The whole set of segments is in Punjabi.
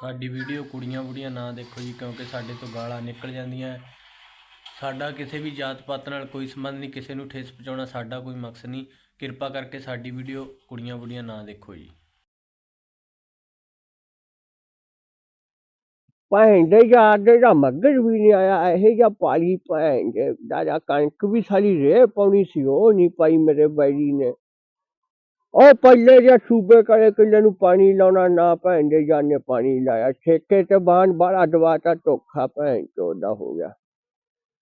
ਸਾਡੀ ਵੀਡੀਓ ਕੁੜੀਆਂ ਬੁੜੀਆਂ ਨਾ ਦੇਖੋ ਜੀ, ਕਿਉਂਕਿ ਸਾਡੇ ਤੋਂ ਗਾਲਾਂ ਨਿਕਲ ਜਾਂਦੀਆਂ। ਸਾਡਾ ਕਿਸੇ ਵੀ ਜਾਤ ਪਾਤ ਨਾਲ ਕੋਈ ਸੰਬੰਧ ਨਹੀਂ, ਕਿਸੇ ਨੂੰ ਠੇਸ ਪਹੁੰਚਾਉਣਾ ਸਾਡਾ ਕੋਈ ਮਕਸਦ ਨਹੀਂ। ਕਿਰਪਾ ਕਰਕੇ ਸਾਡੀ ਵੀਡੀਓ ਕੁੜੀਆਂ ਬੁੜੀਆਂ ਨਾ ਦੇਖੋ ਜੀ। ਭੈਣ ਦੇ ਯਾਰ ਦੇ ਦਾ ਮੱਗਰ ਵੀ ਨਹੀਂ ਆਇਆ, ਇਹ ਜਿਹਾ ਪਾਲੀ ਭੈਣ ਦੇ। ਦਾਦਾ ਕਣਕ ਵੀ ਸਾਰੀ ਰੇ ਪਾਉਣੀ ਸੀ, ਉਹ ਨਹੀਂ ਪਾਈ ਮੇਰੇ ਬੈਰੀ ਨੇ। ਉਹ ਪਹਿਲੇ ਜਿਹਾ ਸੂਬੇ ਕਰੇ ਕਿੱਲੇ ਨੂੰ ਪਾਣੀ ਲਾਉਣਾ, ਨਾ ਭੈਣ ਦੇ ਜਾਨੇ ਪਾਣੀ ਲਾਇਆ। ਠੇਕੇ ਤੇ ਬਾਣ ਬਾੜਾ ਦਵਾਤਾ ਧੋਖਾ ਭੈਣ ਚੋਦਾ ਹੋ ਗਿਆ।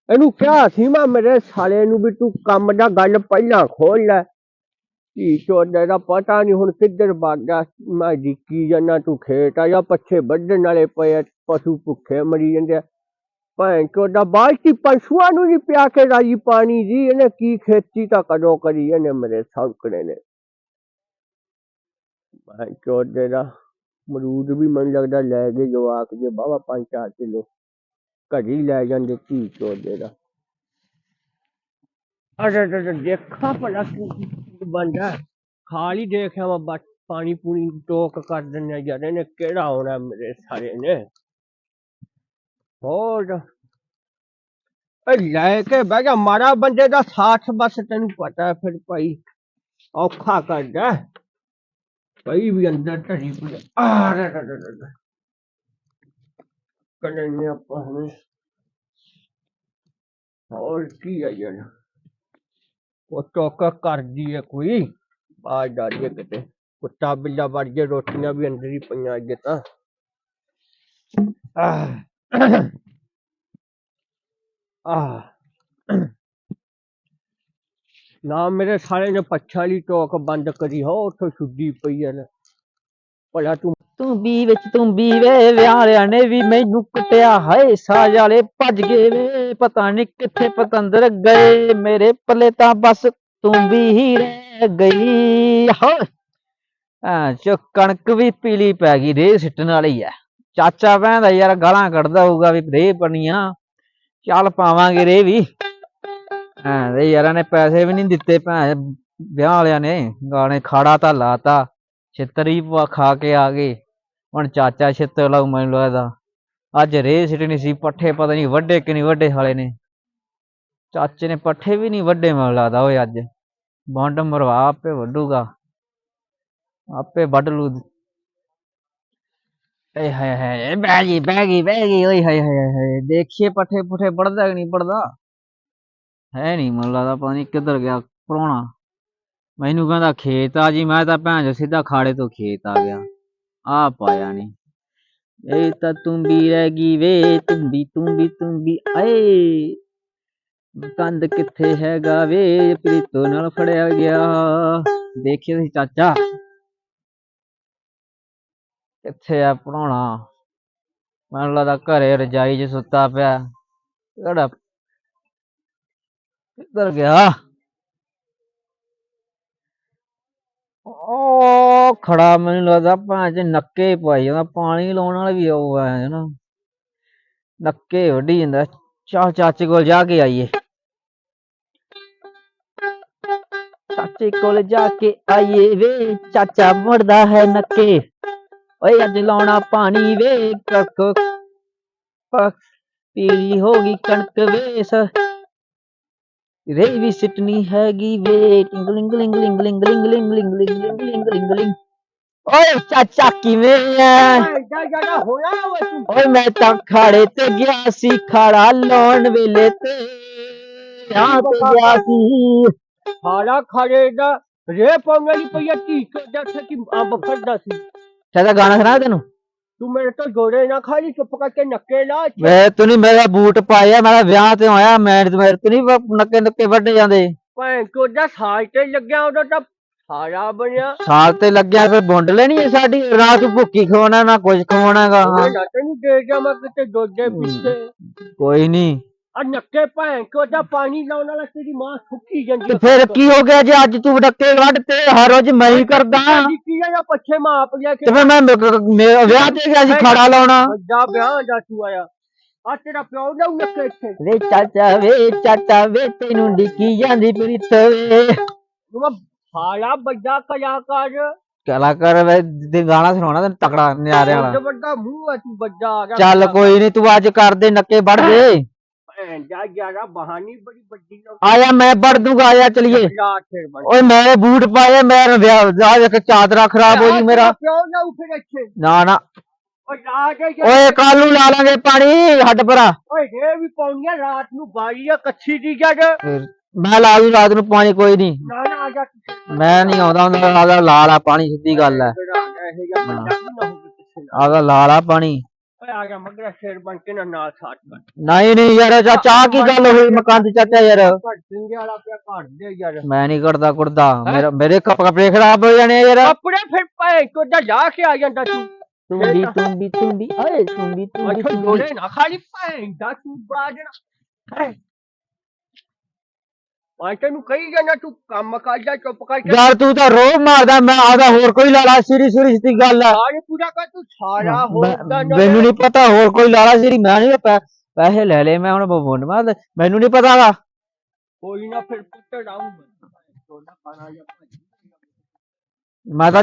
ਇਹਨੂੰ ਕਿਹਾ ਸੀ ਮੈਂ ਮੇਰੇ ਸਾਲੇ ਨੂੰ ਵੀ ਤੂੰ ਕੰਮ ਦਾ ਗੱਲ ਪਹਿਲਾਂ ਖੋਲ ਲੈ। ਧੀ ਚੋਦੇ ਦਾ ਪਤਾ ਨਹੀਂ ਹੁਣ ਕਿੱਧਰ ਭੱਗ ਮੈਂ ਜੀ ਕੀ ਜਾਨਾ ਤੂੰ ਖੇਤ ਆ ਜਾਂ, ਪੱਛੇ ਵੱਢਣ ਵਾਲੇ ਪਏ ਪਸ਼ੂ ਭੁੱਖੇ ਮਰੀ ਜਾਂਦੇ ਆ। ਭੈਣ ਚੋਦਾ ਬਾਲਟੀ ਪਸ਼ੂਆਂ ਨੂੰ ਨਹੀਂ ਪਿਆ ਕੇ ਰਾਜੀ ਪਾਣੀ ਜੀ ਇਹਨੇ ਕੀ ਖੇਤੀ ਤਾਂ ਕਦੋਂ ਕਰੀ ਇਹਨੇ ਮੇਰੇ ਸੌਕਣੇ ਨੇ। ਭੈਣ ਚੋਦੇ ਦਾ ਮਰੂਦ ਵੀ ਮੈਨੂੰ ਲੱਗਦਾ ਲੈ ਗਏ ਜਵਾਕ ਜੇ ਬਾਵਾ ਪੰਜ ਚਾਰ ਕਿਲੋ। ਘੜੀ ਲੈ ਜਾਂਦੇ ਕੀ ਚੋਦੇ ਦਾ ਅਰੇ ਅਰੇ ਦੇਖਾ ਭਲਾ ਕੀ ਬੰਦਾ ਖਾਲੀ ਦੇਖਿਆ ਵਾ, ਬਸ ਪਾਣੀ ਪੂਣੀ ਟੋਕ ਕਰ ਦਿੰਦੇ ਯਾਰ, ਇਹਨੇ ਕਿਹੜਾ ਆਉਣਾ ਮੇਰੇ ਸਾਰੇ ਨੇ? ਹੋਰ ਲੈ ਕੇ ਬਹਿ ਗਿਆ ਮਾਰਾ ਬੰਦੇ ਦਾ ਸਾਥ ਬਸ ਤੈਨੂੰ ਪਤਾ ਫਿਰ ਭਾਈ, ਔਖਾ ਕਰਦਾ। कहीं भी अंदर तरी पूजा कन्हैया हमें और किया जन वो तो चौका कर दिए कोई। बाहर डालिए कहते कुत्ता, बिल्ला बढ़ गया रोटियाँ भी अंदर ही पई तो। आ गया था आ। ਨਾ ਮੇਰੇ ਸਾਲੇ ਨੇ ਪੱਛਾ ਵਾਲੀ ਟੋਕ ਬੰਦ ਕਰੀ, ਹੋ, ਉੱਥੋਂ ਛੁੱਡੀ ਪਈ ਹੈ ਨਾ। ਭਲਾ ਤੂੰ ਤੂੰ ਵਿੱਚ, ਤੂੰ ਵੇ ਵਿਆਹਿਆਂ ਨੇ ਵੀ ਮੈਨੂੰ ਕੁੱਟਿਆ, ਹਾਏ, ਸਾਜ ਵਾਲੇ ਭੱਜ ਗਏ ਵੇ, ਪਤਾ ਨਹੀਂ ਕਿੱਥੇ ਪਤੰਦਰ ਗਏ, ਮੇਰੇ ਪੱਲੇ ਤਾਂ ਬਸ ਤੂੰ ਹੀ ਰਹਿ ਗਈ, ਹੋ। ਆ ਚੋ ਕਣਕ ਵੀ ਪੀਲੀ ਪੈ ਗਈ, ਰੇਹ ਸਿੱਟਣ ਵਾਲੀ ਐ। ਚਾਚਾ ਭੈਂਦਾ ਯਾਰ ਗਾਲਾਂ ਕੱਢਦਾ ਹੋਊਗਾ ਵੀ ਰੇਹ ਪਣੀਆਂ ਚੱਲ ਪਾਵਾਂਗੇ ਰੇਹ ਵੀ। ਹਾਂ ਦੇ ਯਾਰਾਂ ਨੇ ਪੈਸੇ ਵੀ ਨਹੀਂ ਦਿੱਤੇ ਭੈਣ, ਵਿਆਹ ਵਾਲਿਆਂ ਨੇ, ਗਾਣੇ ਖਾੜਾ ਤਾਂ ਲਾਤਾ, ਛਿੱਤਰੀ ਪਵਾ ਖਾ ਕੇ ਆ ਗਏ, ਹੁਣ ਚਾਚਾ ਛਿੱਤਰ ਲਾਉ ਮੈਨੂੰ ਲੱਗਦਾ, ਅੱਜ ਰੇ ਸਿੱਟਣੀ ਸੀ, ਪੱਠੇ ਪਤਾ ਨਹੀਂ ਵੱਡੇ ਕਿ ਨਹੀਂ ਵੱਡੇ ਹਾਲੇ ਨੇ, ਚਾਚੇ ਨੇ ਪੱਠੇ ਵੀ ਨਹੀਂ ਵੱਡੇ ਮੈਨੂੰ ਲੱਗਦਾ ਓਏ ਅੱਜ, ਵੰਡ ਮਰਵਾ ਆਪੇ ਵੱਢੂਗਾ, ਆਪੇ ਵੱਢ ਲੂ, ਏ ਹਾਏ ਹਾਏ, ਬਹਿ ਗਈ ਬਹਿ ਗਈ ਬਹਿ ਗਈ, ਓਏ ਹਾਏ ਹਾਏ ਹਾਏ, ਦੇਖੀਏ ਪੱਠੇ ਪੁੱਠੇ ਪੜਦਾ ਕਿ ਨਹੀਂ ਪੜਦਾ ਹੈ ਨਹੀਂ, ਮੈਨੂੰ ਲੱਗਦਾ ਪਤਾ ਨਹੀਂ ਕਿੱਧਰ ਗਿਆ ਪ੍ਰਾਹੁਣਾ ਮੈਨੂੰ ਕਹਿੰਦਾ ਖੇਤ ਆ ਜੀ, ਮੈਂ ਤਾਂ ਭੈਣ ਜੋ ਸਿੱਧਾ ਖਾੜੇ ਤੋਂ ਖੇਤ ਆ ਗਿਆ। ਆ ਪਾਇਆ ਨਹੀਂ ਇਹ ਤਾਂ ਤੁੰਬੀ ਰਹਿ ਗਈ ਵੇ, ਤੁੰਬੀ ਤੁੰਬੀ ਤੁੰਬੀ, ਆਏ। ਕੰਦ ਕਿੱਥੇ ਹੈਗਾ ਵੇ, ਪ੍ਰੀਤੋ ਨਾਲ ਫੜਿਆ ਗਿਆ। ਦੇਖਿਓ ਤੁਸੀਂ ਚਾਚਾ। ਕਿੱਥੇ ਆ ਪੜਾਉਣਾ ਮੈਨੂੰ ਲੱਗਦਾ ਘਰੇ ਰਜਾਈ 'ਚ ਸੁੱਤਾ ਪਿਆ। ਕਿਹੜਾ ਕਿੱਧਰ ਗਿਆ? ਉਹ ਖੜਾ ਮੈਨੂੰ ਲੱਗਦਾ ਭਾਂ ਚ ਨੱਕੇ ਪਾਈ ਜਾਂਦਾ, ਪਾਣੀ ਲਾਉਣ ਵਾਲਾ ਵੀ ਉਹ ਹੈ ਨਾ। ਨੱਕੇ ਵੱਢੀ ਜਾਂਦਾ ਚਾ ਚਾਚੇ ਕੋਲ ਜਾ ਕੇ ਆਈਏ। ਚਾਚੇ ਕੋਲ ਜਾ ਕੇ ਆਈਏ ਵੇ, ਚਾਚਾ ਮਰਦਾ ਹੈ ਨੱਕੇ। ਓਏ ਅੱਜ ਲਾਉਣਾ ਪਾਣੀ ਵੇ ਕੱਕ ਪੀਲੀ ਹੋ ਗਈ ਕਣਕ ਵੇ ਸ ਰੇ ਵੀ ਸਿੱਟਣੀ ਹੈਗੀ ਵੇ ਟਿੰਗਲਿੰਗ ਲਿੰਗ ਲਿੰਗ ਲਿੰਗ ਲਿੰਗ ਲਿੰਗ ਲਿੰਗ ਲਿੰਗ ਲਿੰਗ ਲਿੰਗ ਲਿੰਗ ਲਿੰਗ ਓਏ ਚਾਚਾ ਕਿਵੇਂ ਆ ਐਡਾ ਜ਼ਿਆਦਾ ਹੋਇਆ ਓਏ ਤੂੰ ਓਏ ਮੈਂ ਤਾਂ ਖਾੜੇ ਤੇ ਗਿਆ ਸੀ ਖਾੜਾ ਲਾਉਣ ਵੇਲੇ ਤੇ ਆ ਤੇ ਗਿਆ ਸੀ ਸਾਰਾ ਖਾੜੇ ਦਾ ਰੇ ਪਾਉਣ ਵਾਲੀ ਪਈ ਆ ਧੀ ਚੋਦਾ ਕਿ ਅੰਬ ਫੜਦਾ ਸੀ ਚਾਚਾ ਗਾਣਾ ਸੁਣਾ ਤੈਨੂੰ ਤੂੰ ਮੇਰੇ ਤੋਂ ਜੋੜੇ ਨਾ ਖਾਲੀ ਚੁੱਪ ਕਰਕੇ ਨੱਕੇ ਲਾ ਵੇ ਤੂੰ ਨਹੀਂ ਮੇਰਾ ਬੂਟ ਪਾਇਆ ਮੇਰਾ ਵਿਆਹ ਤੇ ਹੋਇਆ ਮੈਂ ਮੇਰੇ ਤੋਂ ਨਹੀਂ ਨੱਕੇ ਨੱਕੇ ਵੱਢੇ ਜਾਂਦੇ। ਭੈਣ ਚੋਦਾ ਸਾਲ ਤੇ ਲੱਗਿਆ ਉਹਦਾ ਤਾਂ ਸਾਰਾ ਬਣਿਆ। ਸਾਲ ਤੇ ਲੱਗਿਆ ਫਿਰ ਬੁੰਡ ਲੈਣੀ ਹੈ ਸਾਡੀ ਰਾਤ ਭੁੱਕੀ ਖਵਾਉਣਾ ਨਾ ਕੁਝ ਖਵਾਉਣਾਗਾ ਮੈਂ ਨਾ ਤੈਨੂੰ ਦੇ ਜਾ ਮੈਂ ਕਿਤੇ ਦੋਦੇ ਪਿੱਛੇ। ਕੋਈ ਨਹੀਂ ਆ ਨੱਕੇ ਭੈਣ ਚੋਦਾ ਪਾਣੀ ਲਾਉਣ ਵਾਲਾ ਤੇਰੀ ਮਾਂ ਸੁੱਕੀ ਜਾਂਦੀ ਤੇ ਫਿਰ ਕੀ ਹੋ ਗਿਆ ਜੇ ਅੱਜ ਤੂੰ ਡੱਕੇ ਵੱਢ ਤੇ ਹਰ ਰੋਜ਼ ਮੈਂ ਹੀ ਕਰਦਾ? ਕੀ ਆ ਜਾਂ ਪੱਛੇ ਮਾਂ ਆਪ ਲਿਆ ਤੇ ਕੇ ਫਿਰ ਮੈਂ ਮ- ਮੇਰਾ ਵਿਆਹ ਤੇ ਗਿਆ ਸੀ ਖਾੜਾ ਲਾਉਣਾ। ਵੱਡਾ ਵਿਆਹ ਦਾ ਤੂੰ ਆਇਆ। ਆ ਤੇਰਾ ਪਿਓ ਨਾ ਨੱਕੇ ਇੱਥੇ। ਵੇ ਚਾਚਾ ਵੇ ਚਾਚਾ ਵੇ ਤੈਨੂੰ ਡਿੱਕੀ ਜਾਂਦੀ ਪ੍ਰੀਤ ਵੇ। ਤੂੰ ਸਾਲਾ ਵੱਡਾ ਕਲਾਕਾਰ। ਕਲਾਕਾਰ ਵੇ ਤੇ ਗਾਣਾ ਸੁਣਾਉਣਾ ਤੈਨੂੰ ਤਕੜਾ ਨਿਆਰੇ ਵਾਲਾ। ਵੱਡਾ ਮੂੰਹ ਆ ਤੂੰ ਵੱਡਾ ਆ ਗਿਆ ਚੱਲ ਕੋਈ ਨਹੀਂ ਤੂੰ ਅੱਜ ਕਰ ਦੇ ਨੱਕੇ ਵੜ ਦੇ। ਭੈਣ ਜਾ ਯਾਰਾ ਬਹਾਨੀ ਬੜੀ ਵੱਡੀ ਨਾ ਆਇਆ ਮੈਂ ਵੜ ਦੂੰਗਾ ਆਇਆ ਚਲੀਏ। ਓਏ ਮੈਂ ਬੂਟ ਪਾਏ ਮੈਂ ਵਿਆਹ ਵੇਖ ਚਾਦਰਾ ਖਰਾਬ ਹੋ ਜੀ ਮੇਰਾ। ਨਾ ਨਾ ਓਏ ਕੱਲ ਨੂੰ ਲਾ ਲਾਂਗੇ ਪਾਣੀ ਹੱਡ ਪਰਾ ਓਏ ਇਹ ਵੀ ਪਾਉਣੀਆਂ ਰਾਤ ਨੂੰ ਬਾਰੀ ਆ ਕੱਚੀ ਦੀ ਜੜ ਮੈਂ ਲਾ ਦੂੰ ਰਾਤ ਨੂੰ ਪਾਣੀ ਕੋਈ ਨਹੀਂ ਨਾ ਨਾ ਆ ਜਾ। ਕਿਸੇ ਮੈਂ ਨਹੀਂ ਆਉਂਦਾ ਹੁੰਦਾ ਆਦਾ ਲਾਲ ਪਾਣੀ ਸਿੱਧੀ ਗੱਲ ਹੈ। ਆਦਾ ਲਾਲ ਪਾਣੀ। ਓਏ ਆ ਗਿਆ ਮਗਰਾ ਸ਼ੇਰ ਬਣ ਕੇ ਨਾ ਨਾਲ ਸਾਥ ਕਰ। ਨਹੀਂ ਨਹੀਂ ਯਾਰ ਚਾਚਾ ਆਹ ਕੀ ਗੱਲ ਹੋਈ ਮਕਾਨ ਚਾਚਾ ਯਾਰ? ਘੜ ਦਿੰਦੇ ਵਾਲਾ ਪਿਆ ਘੜ ਦੇ ਯਾਰ। ਮੈਂ ਨਹੀਂ ਕਰਦਾ ਕੁੜਦਾ ਮੇਰਾ ਮੇਰੇ ਕੱਪ ਕੱਪੜੇ ਖਰਾਬ ਹੋ ਜਾਣੇ ਆ ਯਾਰ। ਆਪਣੇ ਫਿਰ ਭਾਏ ਕੋਦਾ ਲਾ ਕੇ ਆ ਜਾਂਦਾ ਤੂੰ। ਤੁੰਬੀ ਤੁੰਬੀ ਤੁੰਬੀ ਓਏ ਤੁੰਬੀ ਤੁੰਬੀ ਅੱਛਾ ਜੋੜੇ ਨਾ ਖਾਲੀ ਭਾਏ ਦਾ ਤੂੰ ਬਾਜਣਾ। ਮੈਂ ਤੈਨੂੰ ਕਹੀ ਜਾਂਦਾ ਤੂੰ ਕੰਮ ਕਰ ਜਾ ਚੁੱਪ ਕਰਕੇ ਯਾਰ ਤੂੰ ਤਾਂ ਰੋਹ ਮਾਰਦਾ ਮੈਂ ਆਦਾ ਹੋਰ ਕੋਈ ਲਾਲਾ ਸਿਰੀ ਸੁਰੀ ਦੀ ਗੱਲ ਆ। ਸਾਰੇ ਪੂਰਾ ਕਰ ਤੂੰ ਸਾਰਾ ਹੋਦਾ ਮੈਨੂੰ ਨਹੀਂ ਪਤਾ ਹੋਰ ਕੋਈ ਲਾਲਾ ਸਿਰੀ ਮੈਂ ਨਹੀਂ ਪੈਸੇ ਲੈ ਲਏ ਮੈਂ ਹੁਣ ਬੋਨ ਮਾਰ ਮੈਨੂੰ ਨਹੀਂ ਪਤਾ ਵਾ। ਕੋਈ ਨਾ ਫਿਰ ਖਾਣਾ ਜਾਂ ਮੈਂ ਤਾਂ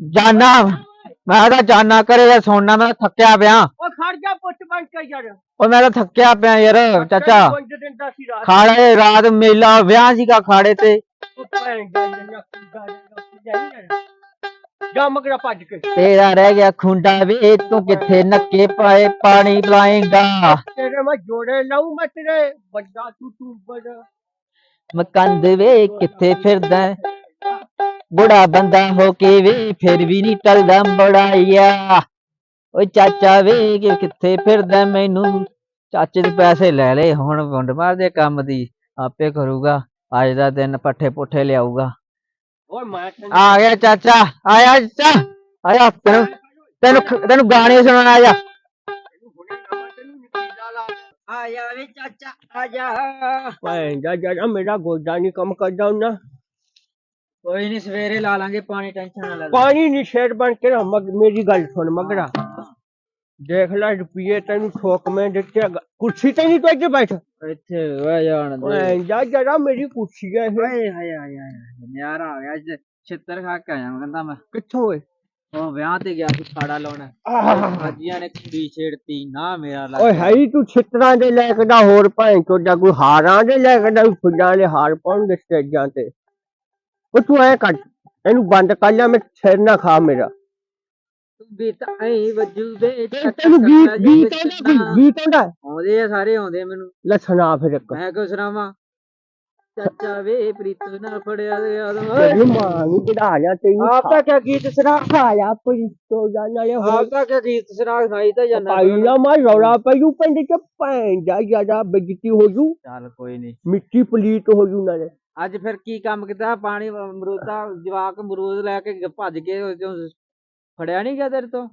ਜਾਨਾ ਮੈਂ ਤਾਂ ਜਾਨਾ ਕਰੇ ਜਾਂ ਸੋਨਾ ਮੈਂ ਥੱਕਿਆ ਪਿਆ। ਉਹ ਖੜ ਜਾ ਪੁੱਤ ਬਣ ਕੇ ਯਾਰ। ਓ ਮੈਂ ਤਾਂ ਥੱਕਿਆ ਪਿਆ ਯਾਰ ਚਾਚਾ। ਸੀ ਰਾਤ ਖਾੜੇ ਰਾਤ ਮੇਲਾ ਵਿਆਹ ਸੀਗਾ ਖਾੜੇ ਤੇ। ਜਾ ਮਗਰਾ ਭੱਜ ਕੇ। ਤੇਰਾ ਰਹਿ ਗਿਆ ਖੁੰਡਾ ਵੇ ਤੂੰ ਕਿੱਥੇ ਨੱਕੇ ਪਾਏ ਪਾਣੀ ਪਿਲਾਏਂਗਾ ਤੇਰੇ ਮੈਂ ਜੋੜੇ ਲਾਉ ਮੈਂ ਤੇਰੇ ਵੱਡਾ ਤੂੰ ਤੂੰ ਬੜਾ ਮਕੰਦ ਵੇ ਕਿੱਥੇ ਫਿਰਦਾ? ਬੁੜਾ ਬੰਦਾ ਹੋ ਕੇ ਵੇ ਫਿਰ ਵੀ ਨਹੀਂ ਟਲਦਾ ਬੜਾਇਆ ਓਏ ਚਾਚਾ ਵੇ ਕਿੱਥੇ ਫਿਰਦਾ ਮੈਨੂੰ? ਚਾਚੇ ਦੇ ਪੈਸੇ ਲੈ ਲਏ ਹੁਣ ਵੰਡ ਮਾਰਦੇ ਕੰਮ ਦੀ ਆਪੇ ਕਰੂਗਾ ਅੱਜ ਦਾ ਦਿਨ ਪੱਠੇ ਪੁੱਠੇ ਲਿਆਊਗਾ। ਓਏ ਮੈਂ ਆ ਗਿਆ ਚਾਚਾ ਆਇਆ ਚਾਚਾ ਆਇਆ ਤੈਨੂੰ ਤੈਨੂੰ ਖ- ਤੈਨੂੰ ਗਾਣੇ ਸੁਣਾਉਣ ਆਇਆ। ਆਇਆ ਵੇ ਚਾਚਾ ਆਜਾ ਭੈਣ ਦਾ ਜਰਾ ਮੇਰਾ ਗੋਡਾ ਨਹੀਂ ਕੰਮ ਕਰਦਾ ਉਹਨਾਂ ਕੋਈ ਨਹੀਂ ਸਵੇਰੇ ਲਾ ਲਾਂਗੇ ਪਾਣੀ ਟੈਨਸ਼ਨ ਨਾ ਲੈ ਪਾਣੀ ਨਹੀਂ ਸ਼ੇਰ ਬਣ ਕੇ ਨਾ ਮਗ ਮੇਰੀ ਗੱਲ ਸੁਣ ਮਗਰਾ। ਦੇਖ ਲੈ ਰੁਪਈਏ ਤੈਨੂੰ ਠੋਕ ਮੈਂ ਦਿੱਤੇ ਆ। ਕੁਰਸੀ ਤੇ ਨਹੀਂ ਤੂੰ ਇੱਥੇ ਬੈਠ। ਇੱਥੇ ਵਾ ਜਾਣ ਦੇ ਭੈਣ ਦਾ ਜਰਾ ਮੇਰੀ ਕੁਰਸੀ ਹੈ ਇਹ। ਓਏ ਹਾਏ ਹਾਏ ਹਾਏ ਨਿਆਰਾ ਹੋ ਗਿਆ ਅੱਜ ਛਿੱਤਰ ਖਾ ਕੇ ਆਇਆ ਕਹਿੰਦਾ ਮੈਂ। ਕਿੱਥੋਂ ਓਏ? ਉਹ ਵਿਆਹ ਤੇ ਗਿਆ ਸੀ ਖਾੜਾ ਲਾਉਣ। ਆਹ। ਨੇ ਕੁੜੀ ਛੇੜਤੀ ਨਾ ਮੇਰਾ ਲੱਗ ਓਏ ਹੈ ਹੀ ਤੂੰ ਛਿੱਤਰਾਂ ਦੇ ਲੈ ਕੇ ਦਾ ਹੋਰ ਭੈਣ ਚੋਦਾ ਕੋਈ ਹਾਰਾਂ ਦੇ ਲੈ ਕੇ ਦਾ ਫੁੱਲਾਂ ਦੇ ਹਾਰ ਪਾਉਣ ਦੇ ਸਟੇਜਾਂ ਤੇ। ਉਹ ਤੂੰ ਐ ਕਰ ਇਹਨੂੰ ਬੰਦ ਕਰ ਲਿਆ ਮੈਂ ਸਿਰ ਨਾ ਖਾ ਮੇਰਾ। ਤੂੰ ਵੀ ਤਾਂ ਐ ਵੱਜੂ ਵੇ ਤੈਨੂੰ ਗੀਤ ਗੀਤ ਆਉਂਦਾ ਕੋਈ? ਗੀਤ ਆਉਂਦਾ? ਆਉਂਦੇ ਆ ਸਾਰੇ ਆਉਂਦੇ ਆ ਮੈਨੂੰ। ਲੈ ਸੁਣਾ ਫਿਰ ਇੱਕ। ਮੈਂ ਕਿਉਂ ਸੁਣਾਵਾਂ? ਚਾਚਾ ਵੇ ਪ੍ਰੀਤ ਨਾ ਫੜਿਆ ਗਿਆ ਤੈਨੂੰ ਮਾਂ ਨੂੰ ਕਢਾ ਲਿਆ ਤੈਨੂੰ। ਆਪ ਤਾਂ ਕਿਆ ਗੀਤ ਸੁਣਾ? ਖਾਇਆ ਪਈ ਤੋ ਜਾਣਾ ਇਹ ਹੋ ਆਪ ਤਾਂ ਕਿਆ ਗੀਤ ਸੁਣਾ? ਖਾਈ ਤਾਂ ਜਾਂਦਾ ਪਾਈ ਨਾ ਮੈਂ ਰੌਲਾ ਪਈੂ ਪਿੰਡ ਚ ਭੈਣ ਜਾ ਜ਼ਿਆਦਾ ਬੇਇੱਜ਼ਤੀ ਹੋ ਜੂ। ਚੱਲ ਕੋਈ ਨਹੀਂ ਮਿੱਟੀ ਪਲੀਤ ਹੋ ਜੂ ਨਾਲੇ। ਅੱਜ ਫਿਰ ਕੀ ਕੰਮ ਕੀਤਾ? ਪਾਣੀ ਅਮਰੂਦਾ ਜਵਾਕ ਅਮਰੂਦ ਲੈ ਕੇ ਭੱਜ ਕੇ ਚੋਂ ਫੜਿਆ ਨਹੀਂ ਗਿਆ ਤੇਰੇ ਤੋਂ?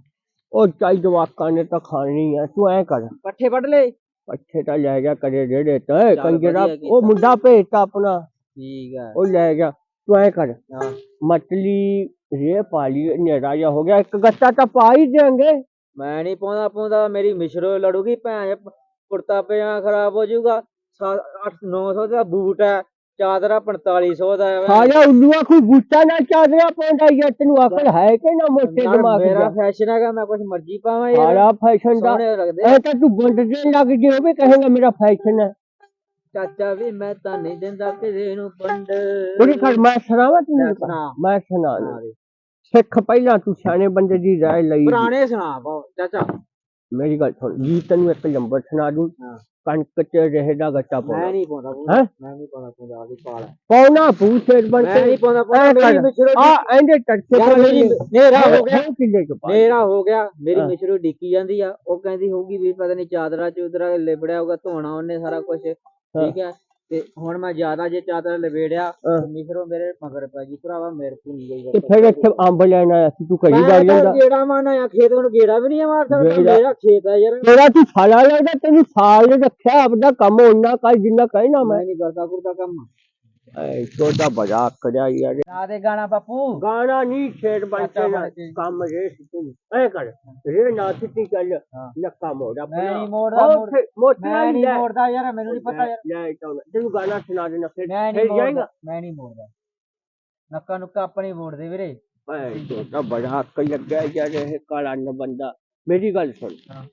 ਉਹ ਚਾਈ ਜਵਾਕਾਂ ਨੇ ਤਾਂ ਖਾਣੀ ਆ ਤੂੰ ਐ ਕਰ। ਪੱਠੇ ਵੱਢ ਲਏ? ਅੱਛੇ ਤਾਂ ਲੈ ਜਾ ਕਰੇ ਰੇੜੇ ਤੇ ਕੰਜਰਾ। ਉਹ ਮੁੰਡਾ ਭੇਜਤਾ ਆਪਣਾ। ਠੀਕ ਹੈ ਉਹ ਲੈ ਜਾ ਤੂੰ ਐ ਕਰ। ਮਛਲੀ ਰੇ ਪਾਲੀ ਨੇੜਾ ਜਿਹਾ ਹੋ ਗਿਆ ਇੱਕ ਗੱਤਾ ਤਾਂ ਪਾ ਹੀ ਦੇਂਗੇ ਮੈਂ ਨਹੀਂ ਪਾਉਂਦਾ ਪਾਉਂਦਾ ਮੇਰੀ ਮਿਸ਼ਰੋ ਲੜੂਗੀ ਭੈਣ ਕੁੜਤਾ ਪਜਾਮਾ ਖਰਾਬ ਹੋ ਜਾਊਗਾ। 8 900 ਦਾ ਬੂਟ ਹੈ। ਚਾਦਰਾ 4500 ਦਾ ਸਾਰਾ ਉੱਲੂਆ ਕੋਈ ਬੂਟਾ ਨਾ ਚਾਦਰਿਆ ਪਾਉਂਦਾ ਯਾਰ ਤੈਨੂੰ ਅਕਲ ਹੈ ਕਿ ਨਾ ਮੋਟੇ ਦਿਮਾਗ ਮੇਰਾ ਦਾ? ਫੈਸ਼ਨ ਹੈਗਾ ਮੈਂ ਕੁਝ ਮਰਜ਼ੀ ਪਾਵਾਂ ਯਾਰ। ਸਾਰਾ ਫੈਸ਼ਨ ਦਾ ਐ ਤਾਂ ਤੂੰ ਵੰਡ ਦੇਣ ਲੱਗ ਜੇ ਹੋਵੇ ਕਹੇਗਾ ਮੇਰਾ ਫੈਸ਼ਨ ਹੈ। ਚਾਚਾ ਵੀ ਮੈਂ ਤਾਂ ਨਹੀਂ ਦਿੰਦਾ ਕਿਸੇ ਨੂੰ ਪੰਡ ਉਹਦੀ ਕਰ ਮੈਂ ਸੁਣਾਵਾ ਤੈਨੂੰ। ਮੈਂ ਸੁਣਾ ਦੇ। ਸਿੱਖ ਪਹਿਲਾਂ ਤੂੰ ਸਿਆਣੇ ਬੰਦੇ ਦੀ ਰਾਏ ਲਈ। ਪੁਰਾਣੇ ਸੁਣਾ ਚਾਚਾ। ਮੇਰੀ ਗੱਲ ਸੁਣ ਜੀ ਤੈਨੂੰ ਇੱਕ ਲੰਬਰ ਸੁਣਾ ਦੂੰ। ਕਣਕ ਚ ਰਹੇ ਦਾ ਗੱਟਾ ਮੈਂ ਪਾਉਣਾ। ਨਹੀਂ ਪਾਉਂਦਾ ਹੈਂ? ਮੈਂ ਨਹੀਂ ਪਾਉਂਦਾ ਪੰਜਾਬ ਦੀ ਪਾਲ। ਪਾਉਣਾ ਪੂਛੇਰ ਬਣ ਮੈਂ ਨਹੀਂ ਕੇ ਪਾਉਂਦਾ ਐ ਮੇਰੀ ਮਿਸ਼ਰੋ ਆ ਇਹਦੇ ਟੱਕੇ ਯਾਰ ਮੇਰੀ ਨੇਰਾ ਹੋ ਗਿਆ। ਕਿੱਲੇ ਚ ਪਾ। ਨੇਰਾ ਹੋ ਗਿਆ। ਮੇਰੀ ਹਾਂ। ਮਿਸ਼ਰੋ ਡਿੱਕੀ ਜਾਂਦੀ ਆ। ਉਹ ਕਹਿੰਦੀ ਹੋਊਗੀ ਵੀ ਪਤਾ ਨਹੀਂ ਚਾਦਰਾ ਚੂਦਰਾ ਲਿਬੜਿਆ ਹੋਊਗਾ ਧੋਣਾ ਉਹਨੇ ਸਾਰਾ ਕੁਝ ਠੀਕ ਹੈ ਤੇ ਹੁਣ ਮੈਂ ਜ਼ਿਆਦਾ ਜੇ ਚਾਦਰ ਲਵੇੜਿਆ ਹਾਂ। ਮਿਸ਼ਰੋ ਮੇਰੇ ਮਗਰ ਪੈ ਗਈ। ਭਰਾਵਾ ਮੇਰੇ ਤੋਂ ਨਹੀਂ ਗਈ। ਤੇ ਫਿਰ ਇੱਥੇ ਅੰਬ ਲੈਣ ਆਇਆ ਸੀ ਤੂੰ ਕਹੀ ਤਾਂ ਜਾਂਦਾ। ਗੇੜਾ ਮਾਰਨਾ ਆ ਖੇਤ ਨੂੰ ਗੇੜਾ ਵੀ ਨਹੀਂ ਮਾਰ ਸਕਦਾ ਗੇੜਾ- ਮੇਰਾ ਖੇਤ ਆ ਯਾਰ। ਤੇਰਾ ਤੂੰ ਫਾਲਾ ਲੱਗਦਾ ਤੈਨੂੰ ਸਾਲ ਨੇ ਰੱਖਿਆ ਆਪਦਾ ਕੰਮ ਉਹਨਾਂ ਕਰ ਜਿੰਨਾ ਕਹਿਣਾ ਮੈਂ। ਮੈਂ ਨਹੀਂ ਕਰਦਾ ਕੁਰਦਾ ਕੰਮ। ਐ ਤੋਦਾ ਬੜਾ ਕਰਿਆ ਯਾਰ ਨਾ ਦੇ ਗਾਣਾ ਬਾਪੂ। ਗਾਣਾ ਨਹੀਂ ਛੇੜ ਬਣ ਕੇ ਨਾ। ਕੰਮ ਰੇ ਤੂੰ ਐ ਕਰ ਰੇ ਨਾ ਸਿੱਟੀ ਚੱਲ। ਨੱਕਾ ਮੋੜਾ ਮੈਂ ਨਹੀਂ ਮੋੜਦਾ ਮੋੜ- ਮੋਟੀਆਂ ਮੈਂ ਨਹੀਂ ਨਹੀਂ ਲੈ। ਮੋੜਦਾ ਯਾਰ ਮੈਨੂੰ ਨਹੀਂ ਪਤਾ ਯਾਰ। ਲੈ ਚਾਹੁੰਦਾ ਤੈਨੂੰ ਗਾਣਾ ਸੁਣਾ ਦੇਣਾ ਫਿਰ ਮੈਂ ਫਿਰ ਨਹੀਂ ਜਾਏਗਾ। ਮੋੜਦਾ ਮੈਂ ਨਹੀਂ ਮੋੜਦਾ। ਨੱਕਾ ਨੁੱਕਾ ਆਪਣੀ ਵੋਟ ਦੇ ਵੀਰੇ। ਚੋਦ ਦਾ ਬੜਾ ਹੱਕ ਲੱਗਿਆ ਯਾਰ ਇਹ ਕਾਲਾ ਨ ਬੰਦਾ। ਮੇਰੀ ਗੱਲ ਸੁਣ। ਹਾਂ।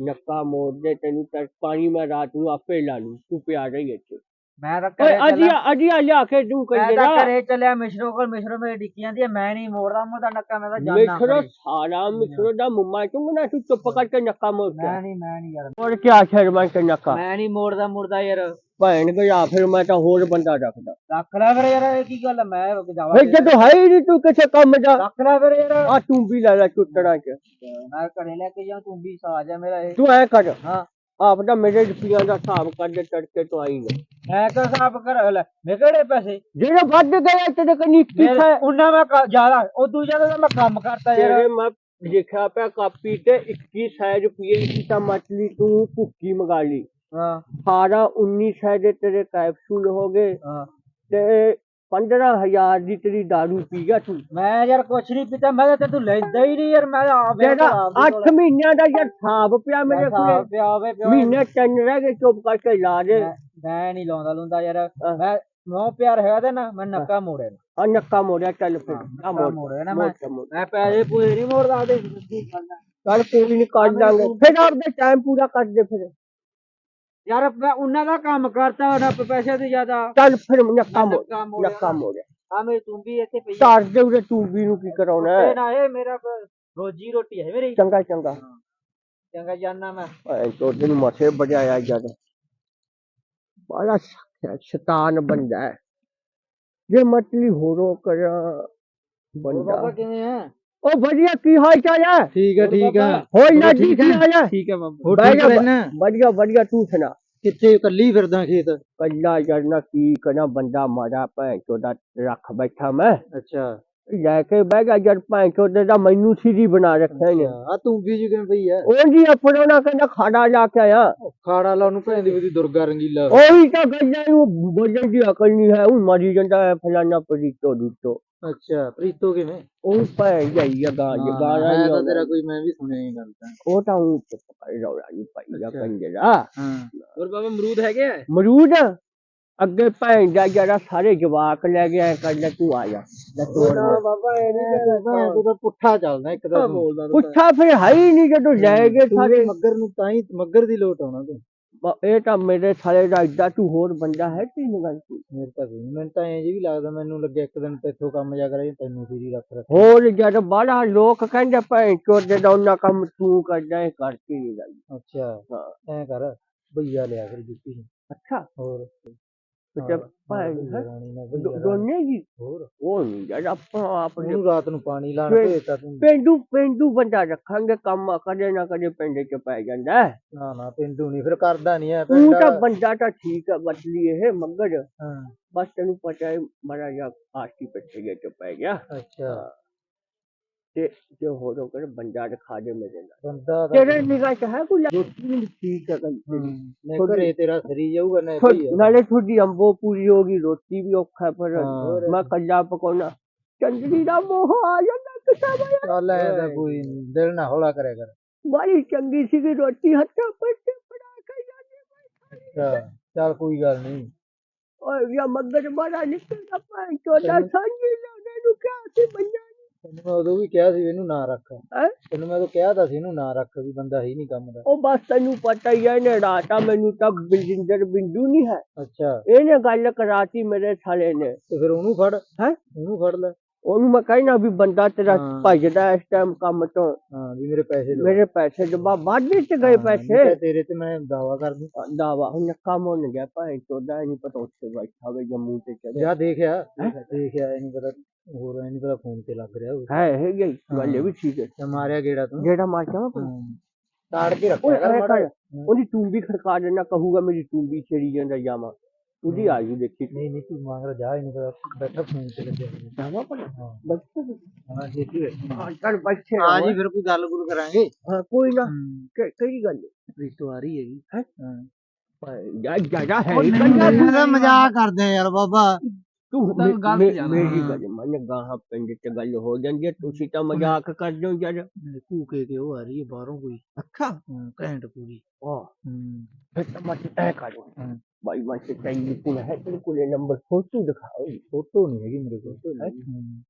ਨੱਕਾ ਮੋੜ ਦੇ ਤੈਨੂੰ ਤਾਂ ਪਾਣੀ ਮੈਂ ਰਾਤ ਨੂੰ ਆਪੇ ਲਾ ਲੂੰ ਤੂੰ ਪਿਆ ਰਹੀ ਇੱਥੇ। ਮੈਂ ਤਾਂ ਓਏ ਘਰੇ ਅਜੀ ਚੱਲਾਂ ਅਜੀ ਲਿਆ ਕੇ ਤੂੰ ਮੈਂ ਕਹਿੰਦੇ ਤਾਂ ਨਾ ਘਰੇ ਚੱਲਿਆ ਮਿਸ਼ਰੋ ਕੋਲ ਮਿਸ਼ਰੋ ਮੇਰੀ ਡਿੱਕੀ ਜਾਂਦੀ ਹੈ ਮੈਂ ਨਹੀਂ ਮੋੜਦਾ ਮੂੰਹ ਦਾ ਨੱਕਾ ਮੈਂ ਤਾਂ ਜਾਣਾ ਮਿੱਠੜੋ ਸਾਰਾ ਮਿੱਠੜੋ ਦਾ ਮੁੰਮਾ ਤੂੰ ਨਾ ਤੂੰ ਚੁੱਪ ਕਰਕੇ ਨੱਕਾ ਮੋੜ ਮੈਂ ਨਹੀਂ ਮੈਂ ਨਹੀਂ ਯਾਰ। ਮੋੜ ਕੇ ਆ ਸ਼ਰਮਾ ਕੇ ਨੱਕਾ। ਮੈਂ ਨਹੀਂ ਮੋੜਦਾ ਮੁੜਦਾ ਯਾਰ। ਭੈਣ ਗਿਆ ਫਿਰ ਮੈਂ ਤਾਂ ਹੋਰ ਬੰਦਾ ਰੱਖਦਾ। ਰੱਖ ਲੈ ਫਿਰ ਯਾਰ ਇਹ ਕੀ ਗੱਲ ਹੈ ਮੈਂ ਜਾਵਾ ਵੇ ਜਦੋਂ ਹੈ ਹੀ ਨਹੀਂ ਤੂੰ ਕਿਸੇ ਕੰਮ ਦਾ ਰੱਖ ਲੈ ਫਿਰ ਯਾਰ। ਆ ਤੂੰ ਵੀ ਲੈ ਲੈ ਚੁੱਟਣਾ ਚ। ਮੈਂ ਘਰੇ ਲੈ ਕੇ ਜਾ ਤੂੰ ਵੀ ਸਾਜ ਹੈ ਮੇਰਾ ਇਹ। ਤੂੰ ਐ ਕਰ। ਹਾਂ। ਆਪ ਦਾ ਮੇਰੇ ਰੁਪਈਆਂ ਦਾ ਹਿਸਾਬ ਦੇ ਤੜਕੇ ਤੋਂ ਆਈ ਨਾ ਮੈਂ ਤਾਂ ਸਾਫ਼ ਕਰ ਲੈ ਮੇਰੇ ਕਿਹੜੇ ਪੈਸੇ? ਜਿਹੜੇ ਵੱਧ ਗਏ ਤੇਰੇ ਕਨੀ ਕਿੱਥੇ ਉਹਨਾਂ ਮੈਂ ਕ- ਜ਼ਿਆਦਾ ਉਦੋਂ ਜ਼ਿਆਦਾ ਤਾਂ ਮੈਂ ਕੰਮ ਕਰਤਾ ਯਾਰ। ਤੇਰੇ ਮੈਂ ਲਿਖਿਆ ਪਿਆ ਕਾਪੀ ਤੇ 2100 ਰੁਪਏ ਦੀ ਤਾਂ ਮਛਲੀ ਤੂੰ ਭੁੱਕੀ ਮੰਗਾ ਲਈ। ਹਾਂ। 18 1900 ਦੇ ਤੇਰੇ ਕੈਪਸੂਲ ਹੋ ਗਏ। ਹਾਂ। ਤੇ 15000 ਦੀ ਤੇਰੀ दारू ਪੀ ਗਿਆ ਤੂੰ। ਮੈਂ ਯਾਰ ਕੁਛ ਨਹੀਂ ਪੀਤਾ ਮੈਂ ਤਾਂ ਤੈਨੂੰ ਲੈਂਦਾ ਹੀ ਨਹੀਂ ਯਾਰ ਮੈਂ ਤਾਂ ਆਪ ਜਿਹੜਾ 8 ਮਹੀਨਿਆਂ ਦਾ ਯਾਰ ਹਿਸਾਬ ਪਿਆ ਮੇਰੇ ਕੋਲੇ। ਪਿਆ ਵੇ ਪਿਆ ਮਹੀਨੇ ਤਿੰਨ ਰਹਿ ਗਏ ਚੁੱਪ ਕਰਕੇ ਲਾ ਦੇ। ਮੈਂ- ਨਹੀਂ ਲਾਉਂਦਾ ਲੁੰਦਾ ਯਾਰ। ਮੈਂ ਨੋ ਪਿਆਰ ਹੈਗਾ ਤੇ ਨਾ ਮੈਂ ਨੱਕਾ ਮੋੜੇ ਨਾ। ਆ ਨੱਕਾ ਮੋੜਿਆ ਚੱਲ ਫਿਰ। ਆ ਨੱਕਾ ਮੋੜ। ਮੋੜੇ ਨਾ ਮੈਂ। ਮੈਂ ਪੈਸੇ ਪੂਰੇ ਨਹੀਂ ਮੋੜਦਾ ਕਰਨਾ ਚੱਲ ਕੋਈ ਨਹੀਂ ਕੱਢ ਦਾਂਗੇ ਫਿਰ ਆਪਦੇ ਟਾਈਮ ਪੂਰਾ ਕਰ ਦੇ ਫਿਰ। ਯਾਰ ਮੈਂ ਉਹਨਾਂ ਦਾ ਕੰਮ ਕਰਤਾ ਉਹਨਾਂ ਪੈਸੇ ਦੀ ਜ਼ਿਆਦਾ। ਚੱਲ ਫਿਰ ਨੱਕਾ ਮੋੜ ਨੱਕਾ ਮੋੜਿਆ ਨੱਕਾ ਮੋੜਿਆ ਆ ਮੇਰੀ ਤੂੰ ਵੀ ਇੱਥੇ ਪਈ। ਧਾਰ ਦੇ ਉਰੇ ਤੂੰ ਵੀ ਨੂੰ ਕੀ ਕਰਾਉਣਾ ਹੈ? ਨਾ ਇਹ ਮੇਰਾ ਰੋਜੀ ਰੋਟੀ ਹੈ ਮੇਰੀ। ਚੰਗਾ ਚੰਗਾ। ਚੰਗਾ ਜਾਨਾ ਮੈਂ। ਐ ਤੋਦੇ ਨੂੰ ਮੱਥੇ ਵਜਾਇਆ ਜਦ। ਬੜਾ ਸ਼- ਸ਼ੈਤਾਨ ਬੰਦਾ ਹੈ। ਜੇ ਮਤਲੀ ਹੋਰੋ ਕਰ ਬੰਦਾ। ਬਾਬਾ ਕਿਵੇਂ ਹੈ ਉਹ ਵਧੀਆ ਕੀ ਹਾਲ ਚਾਲ ਹੈ ਠੀਕ ਹੈ ਠੀਕ ਹੈ। ਹੋਈ ਨਾ ਜੀ ਕੀ ਹਾਲ ਹੈ ਠੀਕ ਹੈ ਬਾਬਾ। ਠੀਕ ਰਹਿਣਾ? ਵਧੀਆ ਵਧੀਆ ਤੂੰ ਸੁਣਾ। ਕਿੱਥੇ ਕੱਲੀ ਫਿਰਦਾ ਖੇਤ? ਕੱਲਾ ਜਰਨਾ ਕੀ ਕਰਾਂ ਬੰਦਾ ਮਾਰਾ ਭੈਣ ਚੋਦਾ ਰੱਖ ਬੈਠਾ ਮੈਂ। ਅੱਛਾ। ਲੈ ਕੇ ਬਹਿ ਗਿਆ ਜਦ ਭੈਣ ਚੋਦੇ ਦਾ ਮੈਨੂੰ ਸਿਰੀ ਬਣਾ ਰੱਖਿਆ ਨੇ। ਆ ਤੂੰ ਵੀ ਜੀ ਕਿਵੇਂ ਪਈ ਹੈ ਉਹ ਜੀ ਆਪਣਾ ਨਾ ਕਹਿੰਦਾ ਖਾੜਾ ਲਾ ਕੇ ਆਇਆ। ਖਾੜਾ ਲਾ ਉਹਨੂੰ ਭੈਣ ਦੀ ਵੀ ਦੁਰਗਾ ਰੰਗੀਲਾ। ਉਹੀ ਤਾਂ ਗੱਲਾਂ ਨੂੰ ਬੋਲਣ ਦੀ ਅਕਲ ਨਹੀਂ ਹੈ ਉਹ ਮਰੀ ਜਾਂਦਾ ਹੈ ਫਲਾਨਾ ਪਰੀਤੋ ਦੂਤੋ। ਅੱਛਾ ਪ੍ਰੀਤੋ ਕਿਵੇਂ? ਉਹ ਪੈ ਜਾਈ ਗਾਂ ਹਾਂ, ਗਾਣਾ ਹੈ ਨਹੀਂ ਤਾਂ। ਤੇਰਾ ਕੋਈ ਮੈਂ ਵੀ ਸੁਣਿਆ ਇਹ ਗੱਲ ਤਾਂ। ਉਹ ਤਾਂ ਉਹ ਕਰ ਰੌਲਾ ਨਹੀਂ ਪਾਈ ਜਾ। ਕੰਜਰਾ ਹਾਂ। ਹੋਰ ਬਾਬਾ ਅਮਰੂਦ ਹੈਗੇ ਆ? ਮਰੂਦ ਅੱਗੇ ਭੈਣ ਦਾ ਜਿਹੜਾ ਸਾਰੇ ਜਵਾਕ ਲੈ ਗਿਆ ਕਰ ਲੈ ਤੂੰ ਆ ਜਾ ਲੈ ਲੈ। ਬਾਬਾ ਇਹ ਨਹੀਂ ਤੂੰ ਤਾਂ ਪੁੱਠਾ ਚੱਲਦਾ ਇੱਕ ਤਾਂ ਬੋਲਦਾ ਪੁੱਛਾ ਫਿਰ ਹੈ ਹੀ ਨਹੀਂ ਜਦੋਂ ਲੈ ਗਏ ਸਾਰੇ। ਮੱਗਰ ਨੂੰ ਤਾਂ ਹੀ ਮੱਗਰ ਦੀ ਲੋਟ ਆਉਣਾ ਤੂੰ। ਬ- ਇਹ ਤਾਂ ਮੇਰੇ ਸਾਲੇ ਦਾ ਏਡਾ ਤੂੰ ਹੋਰ ਬੰਦਾ ਹੈ ਕੀ ਨਹੀਂ ਗੱਲ ਤੂੰ ਮੇਰੇ ਤਾਂ ਕੋਈ ਨੀ, ਮੈਨੂੰ ਤਾਂ ਐਂ ਜੀ ਵੀ ਲੱਗਦਾ ਮੈਨੂੰ ਲੱਗਿਆ ਇੱਕ ਦਿਨ ਤੇਥੋਂ ਕੰਮ ਜਾ ਕਰਾਂ ਤੈਨੂੰ ਸੀਰੀ ਰੱਖ ਰੱਖ ਹੋਰ ਜਦ ਬਾਹਲਾ ਲੋਕ ਕਹਿੰਦੇ ਭੈਣ ਚੋਦੇ ਦਾ ਉਹਨਾਂ ਕੰਮ ਤੂੰ ਕਰਦਾ ਹੈ ਕਰਕੇ ਨਹੀਂ ਗੱਲ ਅੱਛਾ ਹਾਂ। ਐਂ ਕਰ ਭਈਆ ਲਿਆ ਕਰ ਜੁੱਤੀ ਨੂੰ। ਅੱਛਾ। ਹੋਰ। ਹਾਂ, ਹੈ। ਦੋਨੇ ਜੀ ਹੋਰ? ਉਹ ਨਹੀਂ ਆਪਾਂ ਆਪਣੇ ਰਾਤ ਨੂੰ ਪਾਣੀ ਲਾਣ ਭੇਜਤਾ ਤੂੰ। ਪਿੰਡੂ ਪਿੰਡੂ ਬੰਦਾ ਰੱਖਾਂਗੇ ਕੰਮ ਕਦੇ ਨਾ ਕਦੇ ਪਿੰਡ ਚ ਪੈ ਜਾਂਦਾ ਹੈ। ਨਾ ਨਾ ਪਿੰਡੂ ਨਹੀਂ ਫਿਰ ਕਰਦਾ ਨਹੀਂ ਐ ਤੂੰ ਤਾਂ ਬੰਦਾ ਤਾਂ ਠੀਕ ਹੈ ਬਦਲੀ ਇਹ ਮੱਗਰ ਹਾਂ। ਬਸ ਤੈਨੂੰ ਪਤਾ ਹੈ ਮਰਾ ਜਾ ਆਸਤੀ ਪਿੱਛੇ ਜੇ ਚ ਪੈ ਗਿਆ। ਅੱਛਾ। ਤੇ ਜੇ ਹੋ ਰੋ ਕਰ ਬੰਦਾ ਰਖਾ ਦੇ ਮੇਰੇ ਨਾਲ ਬੰਦਾ ਤਾਂ ਤੇਰੇ ਨਿਗਾਹ ਚ ਹੈ ਕੋਈ ਰੋਟੀ ਨਹੀਂ ਠੀਕ ਹੈ ਗੱਲ ਤੇਰੀ। ਨੇ ਘਰੇ ਤੇਰਾ ਸਰੀ ਜਾਊਗਾ ਨਾ ਥੋ- ਭਈਆ ਨਾਲੇ ਤੁਹਾਡੀ ਅੰਬੋ ਪੂਰੀ ਹੋਗੀ ਰੋਟੀ ਵੀ ਔਖਾ ਹੈ ਪਰ ਹਾਂ। ਮੈਂ ਕੱਲਾ ਪਕਾਉਣਾ। ਚੰਦਰੀ ਦਾ ਮੋਹ ਆ ਜਾਂਦਾ ਕਿਸਾ ਬਇਆ ਚੱਲ ਐ ਤਾਂ ਕੋਈ ਨੀ, ਦਿਲ ਨਾ ਹੌਲਾ ਕਰਿਆ ਕਰ। ਬੜੀ ਚੰਗੀ ਸੀ ਰੋਟੀ ਹੱਥਾਂ ਪੱਟੇ ਫੜਾ ਕੇ ਜਾਂਦੀ ਅੱਛਾ ਚੱਲ ਕੋਈ ਗੱਲ ਨਹੀਂ ਓਏ ਯਾ ਮੱਗਰ ਬੜਾ ਨਿਕਲਦਾ ਪਾਈ ਚੋਦਾ ਸਾਂਝੀ ਲਾਉਣੇ ਨੂੰ ਕਿਹਾ ਸੀ ਬੰਦਾ ਤੈਨੂੰ ਮੈਂ ਉਦੋਂ ਵੀ ਕਿਹਾ ਸੀ ਵੀ ਇਹਨੂੰ ਨਾ ਰੱਖ। ਹੈ? ਤੈਨੂੰ ਮੈਂ ਉਦੋਂ ਕਿਹਾ ਤਾਂ ਸੀ ਇਹਨੂੰ ਨਾ ਰੱਖ ਵੀ ਬੰਦਾ ਹੀ ਨਹੀਂ ਕੰਮ ਦਾ। ਉਹ ਬਸ ਤੈਨੂੰ ਪਤਾ ਹੀ ਹੈ ਨੇ ਰਾਤਾ ਮੈਨੂੰ ਤਾਂ ਬਿੰਦਰ ਬਿੰਦੂ ਨਹੀਂ ਹੈ। ਅੱਛਾ। ਇਹਨੇ ਗੱਲ ਕਰਾਤੀ ਮੇਰੇ ਸਾਲੇ ਨੇ। ਤੇ ਫਿਰ ਉਹਨੂੰ ਫੜ। ਹੈਂ? ਉਹਨੂੰ ਫੜ ਲੈ। ਉਹਨੂੰ ਮੈਂ ਕਹਿਣਾ ਵੀ ਬੰਦਾ ਤੇਰਾ ਹਾਂ। ਭਜਦਾ ਇਸ ਟਾਈਮ ਕੰਮ ਤੋਂ। ਹਾਂ ਵੀ ਮੇਰੇ ਪੈਸੇ ਲਓ। ਮੇਰੇ ਪੈਸੇ ਜਮਾ ਵਾਢੇ ਚ ਗਏ ਹਾਂ, ਪੈਸੇ। ਤਾਂ ਤੇਰੇ ਤੇ ਮੈਂ ਦਾਵਾ ਕਰ ਦੂੰ। ਦਾਵਾ। ਹੁਣ ਕੰਮ ਹੋ ਗਿਆ ਭਾਈ ਚੋਦਾ ਨਹੀਂ ਪਤਾ ਉੱਥੇ ਬੈਠਾ ਹੋਵੇ ਜੰਮੂ ਤੇ ਚੜਿਆ ਜਾ ਦੇਖਿਆ। ਦੇਖਿਆ ਇਹ ਨਹੀਂ ਪਤਾ। ਹੋਰ ਇਹ ਨਹੀਂ ਪਤਾ ਫੋਨ ਤੇ ਲੱਗ ਰਿਹਾ ਹੋਊ ਹੈ ਹੈ। ਗਈ ਗੱਲ ਇਹ ਵੀ ਠੀਕ ਹੈ। ਤੇ ਮਾਰਿਆ ਗੇੜਾ ਤੂੰ? ਜਿਹੜਾ ਮਾਰ ਕੇ ਹਾਂ। ਤਾੜ ਕੇ ਰੱਖਿਆ ਕਰ ਐ ਮਾੜਾ ਉਹਦੀ ਟੂੰਬੀ ਖੜਕਾ ਦੇਣਾ ਕਹੂਗਾ ਮੇਰੀ ਟੂੰਬੀ ਛੇੜੀ ਜਾਂਦਾ ਜਾਵਾਂ। ਉਹਦੀ ਆ ਜੂ ਦੇਖੀ। ਨਹੀਂ ਨਹੀਂ ਤੂੰ ਮੰਗ ਰਿਹਾ ਜਾ ਹੀ ਨਹੀਂ ਪਤਾ ਬੈਠਾ ਫੋਨ ਤੇ ਲੱਗਿਆ ਹੋਇਆ। ਜਾਵਾਂ ਪਰ ਹਾਂ। ਬਸ ਹਾਂ ਛੇਤੀ ਵੇ ਹਾਂ ਚੱਲ ਬੱਚੇ ਹਾਂ ਜੀ ਫਿਰ ਕੋਈ ਗੱਲ ਗੁੱਲ ਕਰਾਂਗੇ। ਹਾਂ ਕੋਈ ਨਾ। ਕਿ- ਕਿਹੜੀ ਗੱਲ ਰਿਸ਼ਤੋ ਆ ਰਹੀ ਹੈਗੀ। ਹੈਂ? ਹਾਂ। ਯਾ ਜ਼ਿਆਦਾ ਹੈ ਉਹ ਨਹੀਂ ਨਹੀਂ ਮਜ਼ਾਕ ਕਰਦੇ ਆ ਯਾਰ ਬਾਬਾ। ਤੂੰ ਤਾਂ ਮੇ- ਗਲਤ ਮੇ- ਜਾਣਾ। ਮੇਰੀ ਗੱਲ ਮੰਨ ਗਾਹਾਂ ਪਿੰਡ ਚ ਗੱਲ ਹੋ ਜਾਂਦੀ ਹੈ ਤੁਸੀਂ ਤਾਂ ਮਜ਼ਾਕ ਕਰਦੇ ਹੋ ਯਾਰ। ਕੂਕੇ ਕੇ ਉਹ ਆ ਰਹੀ ਹੈ ਬਾਹਰੋਂ ਕੋਈ। ਅੱਛਾ। ਹਾਂ, ਘੈਂਟ ਪੂਰੀ ਵਾਹ ਹੂੰ। ਫਿਰ ਤਾਂ ਮੈਂ ਐ ਕਰੂੰ ਹਾਂ। ਭਾਈ ਮੈਂ ਤੇ ਟੈਲੀਫੋਨ ਹੈ ਤੇਰੇ ਕੋਲੇ ਨੰਬਰ ਫੋਟੋ ਦਿਖਾਓ ਫੋਟੋ ਨਹੀਂ ਹੈਗੀ ਮੇਰੇ ਕੋਲ। ਹੈਂ?